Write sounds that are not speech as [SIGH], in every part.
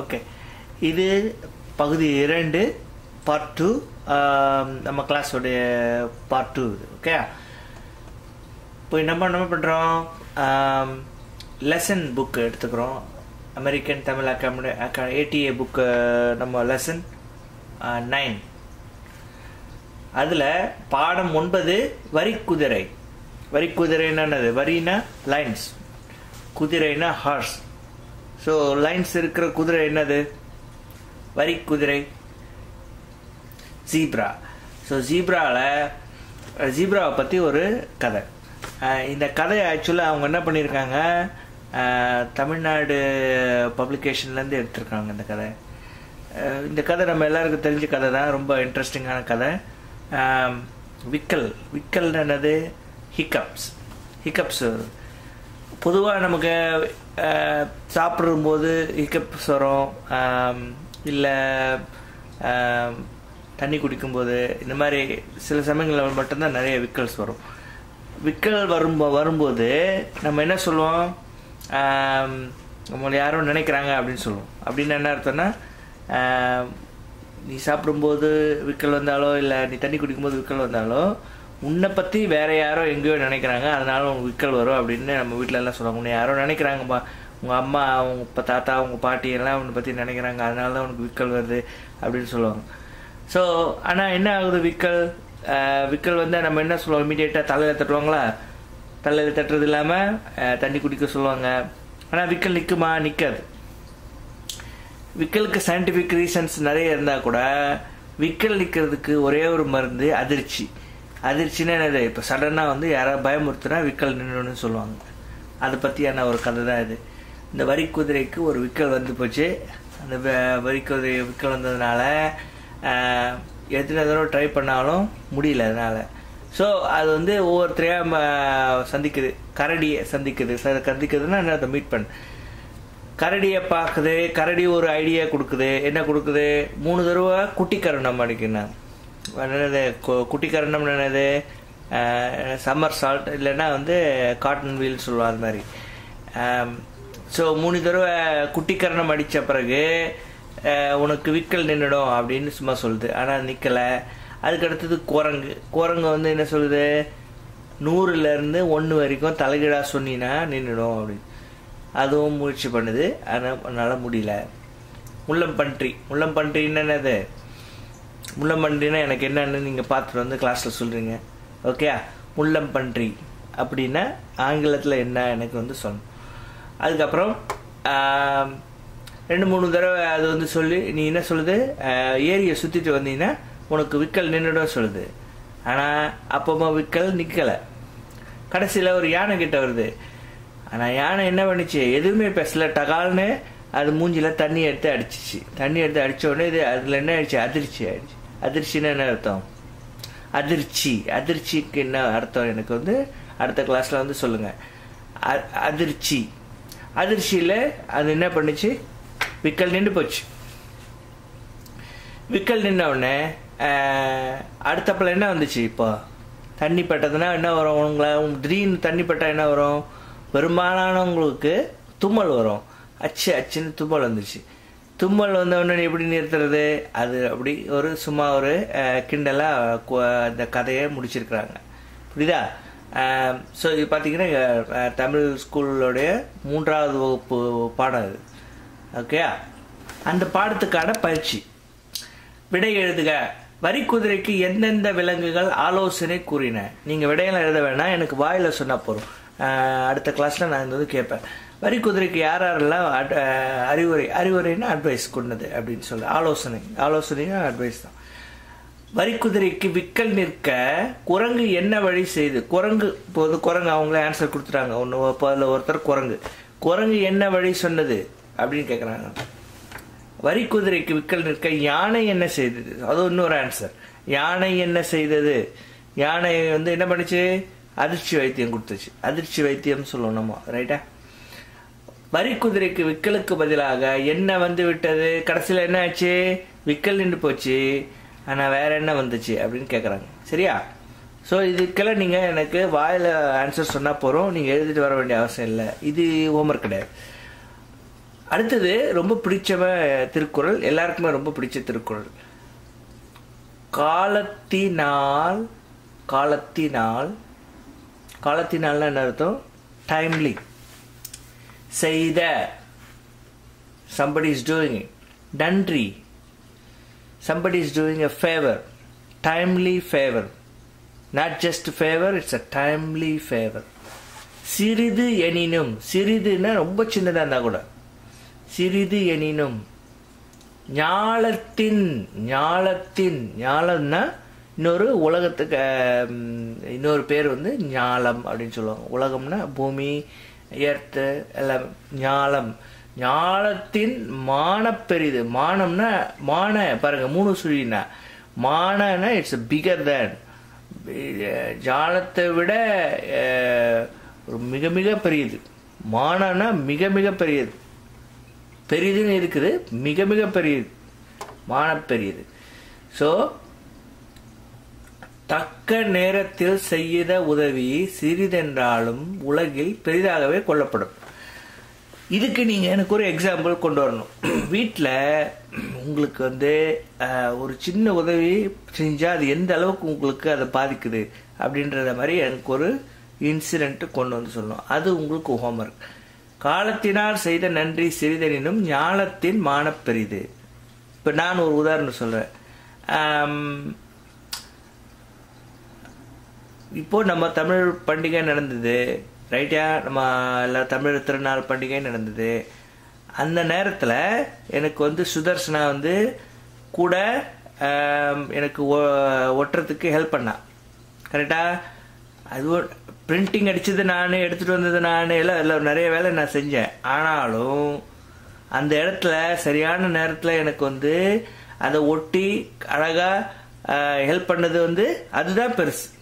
Okay இது பகுதி இரண்டு பார்ட் டூ நம்ம கிளாஸோடைய பார்ட் டூ இது ஓகே இப்போ நம்ம என்ன பண்ணுறோம் லெசன் புக் எடுத்துக்கிறோம். அமெரிக்கன் தமிழ் அகாமடி அக்கா ஏடிஏ புக்கு நம்ம லெசன் நைன் அதில் பாடம் ஒன்பது வரி குதிரை. வரி குதிரைன்னா என்னது? வரினா லைன்ஸ் குதிரைனா ஹார்ஸ் ஸோ லைன்ஸ் இருக்கிற குதிரை என்னது? வரி குதிரை. ஜீப்ரா ஸோ ஜீப்ராவில் ஜீப்ராவை பற்றி ஒரு கதை. இந்த கதையை ஆக்சுவலாக அவங்க என்ன பண்ணியிருக்காங்க? தமிழ்நாடு பப்ளிகேஷன்லேருந்து எடுத்திருக்காங்க இந்த கதை. இந்த கதை நம்ம எல்லாருக்கும் தெரிஞ்ச கதை தான். ரொம்ப இன்ட்ரெஸ்டிங்கான கதை. விக்கல். விக்கல்னு என்னது? ஹிக்கப்ஸ் ஹிக்கப்ஸ் பொதுவாக நமக்கு சாப்பிடும்போது ஹிக்கப்ஸ் சொரம் இல்லை தண்ணி குடிக்கும்போது இந்த மாதிரி சில சமயங்களில் மட்டும்தான் நிறைய விக்கல்ஸ் வரும். விக்கல் வரும் வரும்போது நம்ம என்ன சொல்லுவோம்? நம்மளை யாரும் நினைக்கிறாங்க அப்படின்னு சொல்லுவோம். அப்படின்னு என்ன அர்த்தம்னா நீ சாப்பிடும்போது விக்கல் வந்தாலோ இல்லை நீ தண்ணி குடிக்கும்போது விக்கல் வந்தாலோ உன்னை பற்றி வேற யாரோ எங்கேயோ நினைக்கிறாங்க அதனால உனக்கு விக்கல் வரும் அப்படின்னு நம்ம வீட்டில எல்லாம் சொல்லுவாங்க. உன்னை யாரோ நினைக்கிறாங்கப்பா. உங்கள் அம்மா அவங்க இப்போ தாத்தா அவங்க பாட்டி எல்லாம் உன்னை பற்றி நினைக்கிறாங்க. அதனால தான் உனக்கு விக்கல் வருது அப்படின்னு சொல்லுவாங்க. ஸோ ஆனால் என்ன ஆகுது விக்கல்? விக்கல் வந்து நம்ம என்ன சொல்லுவோம்? இமீடியட்டாக தலையில் தட்டுவாங்களா? தலையில் தட்டுறது இல்லாமல் தண்ணி குடிக்க சொல்லுவாங்க. ஆனால் விக்கல் நிற்குமா நிற்காது விக்கலுக்கு சயின்டிஃபிக் ரீசன்ஸ் நிறைய இருந்தால் கூட விக்கல் நிற்கிறதுக்கு ஒரே ஒரு மருந்து அதிர்ச்சி. அதிர்ச்சின்னா இப்போ சடனாக வந்து யாராவது பயமுறுத்துனா விக்கல் நின்றுன்னு சொல்லுவாங்க. அதை பற்றியான ஒரு கதை தான் இது. இந்த வரி குதிரைக்கு ஒரு விக்கல் வந்து போச்சு. அந்த வ- வரி குதிரை விக்கல் வந்ததுனால எத்தனை தடவை ட்ரை பண்ணாலும் முடியல அதனால். ஸோ அது வந்து ஒவ்வொருத்தரையாக சந்திக்குது. கரடியை சந்திக்குது. ச- சந்திக்குதுன்னா என்ன அதை மீட் பண்ண. கரடியை பார்க்குது. கரடி ஒரு ஐடியா கொடுக்குது. என்ன கொடுக்குது? மூணு தடவை குட்டி கரணம் அடிக்கிறாங்க என்னது கு- என்னது சம்மர் சால்ட் இல்லைன்னா வந்து காட்டன் வீல் சொல்லுவோம் அது மாதிரி. ஸோ மூணு தடவை குட்டிக்கரணம் அடித்த பிறகு உனக்கு விக்கல் நின்றுடும் அப்படின்னு சும்மா சொல்லுது. ஆனால் நிற்கலை அதுக்கு அடுத்தது குரங்கு. குரங்கு வந்து என்ன சொல்லுது? நூறுலேருந்து ஒன்று வரைக்கும் தலைகீழாக சொன்னினா நின்றுடும் அப்படின்னு. அதுவும் முயற்சி பண்ணுது. ஆனால் என்னால் முடியல. முள்ளம்பன்றி. முள்ளம்பன்றின்னு என்னது? முள்ளம்பன்றினா எனக்கு என்னன்னு நீங்கள் பார்த்துட்டு வந்து கிளாஸில் சொல்கிறீங்க ஓகே முள்ளம்பன்றி அப்படின்னா ஆங்கிலத்தில் என்ன எனக்கு வந்து சொல்லணும் அதுக்கப்புறம் ரெண்டு மூணு தடவை அது வந்து சொல்லி நீ என்ன சொல்லுது? ஏரியை சுற்றிட்டு வந்தீங்கன்னா உனக்கு விக்கல் நின்றுடும் சொல்லுது. ஆனால் அப்பமா விக்கல் நிற்கலை கடைசியில் ஒரு யானை கிட்ட வருது. ஆனால் யானை என்ன பண்ணுச்சு? எதுவுமே பேசல. டகால்னு அது மூஞ்சியில் தண்ணி எடுத்து அடிச்சிச்சு. தண்ணி எடுத்து அடித்த உடனே இது அதில் என்ன ஆயிடுச்சு? அதிர்ச்சி ஆயிடுச்சு. அதிர்ச்சின்னா என்ன அர்த்தம்? அதிர்ச்சி. அதிர்ச்சிக்கு என்ன அர்த்தம்? எனக்கு வந்து அடுத்த கிளாஸ்ல வந்து சொல்லுங்க. அ- அதிர்ச்சி. அதிர்ச்சியில் அது என்ன பண்ணுச்சு? விக்கல் நின்று போச்சு. விக்கல் நின்ன உடனே ஆஹ், அடுத்தப்பல என்ன வந்துச்சு இப்போ? தண்ணி பட்டதுன்னா என்ன வரும்? உங்களை திடீர்னு தண்ணி பட்டா என்ன வரும்? பெரும்பாலானவங்களுக்கு தும்மல் வரும். அச்சு அச்சுன்னு தும்மல் வந்துச்சு தும்மல் வந்த உடனே எப்படி நிறுத்துறது? அது அப்படி ஒரு சும்மா ஒரு கிண்டலாக அந்த கதையை முடிச்சிருக்கிறாங்க. புரியுதா? ஸோ இது பார்த்தீங்கன்னா தமிழ் ஸ்கூலோடைய மூன்றாவது வகுப்பு பாடம் இது ஓகே அந்த பாடத்துக்கான பயிற்சி. விடை எழுதுக. வரி குதிரைக்கு எந்தெந்த விலங்குகள் ஆலோசனை கூறின? நீங்கள் விடையெல்லாம் எழுத வேணாம். எனக்கு வாயில் சொன்னால் போதும். அடுத்த கிளாஸில் நான் இந்த வந்து கேட்பேன் வரி குதிரைக்கு யார் யாரெல்லாம் அறிவுரை அறிவுரைன்னா அட்வைஸ் கொண்டது அப்படின்னு சொல்லு ஆலோசனை ஆலோசனைனா அட்வைஸ் தான். வரி குதிரைக்கு விக்கல் நிற்க குரங்கு என்ன வழி செய்து குரங்கு இப்போது குரங்கு அவங்களே ஆன்சர் கொடுத்துட்டாங்க. ஒன்று அதில் ஒருத்தர் குரங்கு. குரங்கு என்ன வழி சொன்னது அப்படின்னு கேட்குறாங்க வரி குதிரைக்கு விக்கல் நிற்க யானை என்ன செய்தது? அது இன்னொரு ஆன்சர் யானை என்ன செய்தது? யானை வந்து என்ன பண்ணுச்சு? அதிர்ச்சி வைத்தியம் கொடுத்துச்சு. அதிர்ச்சி வைத்தியம் சொல்லுவோம் நம்ம ரைட்டா வரி குதிரைக்கு விக்கலுக்கு பதிலாக என்ன வந்து விட்டது கடைசியில் என்ன ஆச்சு? விக்கல் நின்று போச்சு. ஆனால் வேற என்ன வந்துச்சு அப்படின்னு கேட்குறாங்க சரியா? ஸோ இதுக்கெல்லாம் நீங்கள் எனக்கு வாயில் ஆன்சர் சொன்னால் போகிறோம் நீங்கள் எழுதிட்டு வர வேண்டிய அவசியம் இல்லை. இது ஹோம்ஒர்க் கிடையாது. அடுத்தது ரொம்ப பிடிச்ச திருக்குறள். எல்லாருக்குமே ரொம்ப பிடிச்ச திருக்குறள். காலத்தினால் காலத்தினால் காலத்தினால்னா என்ன அர்த்தம்? டைம்லி செய்த somebody is doing it. நன்றி somebody is doing a favor. Timely favor. Not just favor it's a timely favor. சிறிது எனினும் சிறிதுன்னா ரொம்ப சின்னதாக இருந்தால் கூட. சிறிது எனினும். ஞாலத்தின் ஞாலத்தின் ஞாலம்னா இன்னொரு உலகத்துக்கு இன்னொரு பேர் வந்து ஞாலம் அப்படின்னு சொல்லுவாங்க. உலகம்னா பூமி எர்த்து எல்லாம் ஞாலம். ஞாலத்தின் மானப்பெரிது மானம்னா மான பாருங்க மூணு சுழினா மானன்னா இட்ஸ் பிகர் தேன் ஜாலத்தை விட மிக மிக பெரியது. மானனா மிக மிக பெரியது. பெரியதுன்னு இருக்குது மிக மிக பெரியது. மானப்பெரியது ஸோ தக்க நேரத்தில் செய்த உதவி சிறிதென்றாலும் உலகில் பெரிதாகவே கொள்ளப்படும். இதுக்கு நீங்கள் எனக்கு ஒரு எக்ஸாம்பிள் கொண்டு வரணும். [CLEARS THROAT] வீட்டில் உங்களுக்கு வந்து ஒரு சின்ன உதவி செஞ்சால் அது எந்த அளவுக்கு உங்களுக்கு அதை பாதிக்குது அப்படின்றத மாதிரி எனக்கு ஒரு இன்சிடென்ட் கொண்டு வந்து சொல்லணும். அது உங்களுக்கு ஹோம்ஒர்க் காலத்தினால் செய்த நன்றி சிறிதெனினும் ஞானத்தின் மானப்பெரிது இப்போ நான் ஒரு உதாரணம் சொல்கிறேன் இப்போ நம்ம தமிழ் பண்டிகை நடந்தது ரைட்டா நம்ம எல்லா தமிழ் திருநாள் பண்டிகை நடந்தது. அந்த நேரத்தில் எனக்கு வந்து சுதர்சனா வந்து கூட எனக்கு ஒ- ஒட்டுறதுக்கு ஹெல்ப் பண்ணா. கரெக்டாக அது பிரிண்டிங் அடித்தது நான் எடுத்துகிட்டு வந்தது நான் எல்லாம் எல்லாம் நிறைய வேலை நான் செஞ்சேன். ஆனாலும் அந்த இடத்துல சரியான நேரத்தில் எனக்கு வந்து அதை ஒட்டி அழகாக ஹெல்ப் பண்ணது வந்து அதுதான் பெருசு.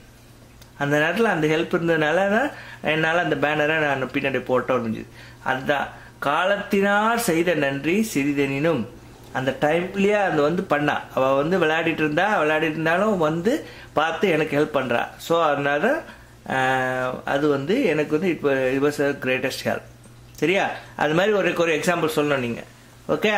அந்த நேரத்தில் அந்த ஹெல்ப் இருந்ததுனால தான் என்னால் அந்த பேனரை நான் பின்னாடி போட்ட முடிஞ்சுது. அதுதான். காலத்தினால் செய்த நன்றி சிறிதெனினும் அந்த டைம்லேயே அந்த வந்து பண்ணா. அவள் வந்து விளையாடிட்டு இருந்தா விளையாடிட்டு இருந்தாலும் வந்து பார்த்து எனக்கு ஹெல்ப் பண்ணுறா ஸோ அதனால அது வந்து எனக்கு வந்து இப்போ it was a greatest help சரியா? அது மாதிரி ஒரு ஒரு எக்ஸாம்பிள் சொல்லணும் நீங்கள் ஓகே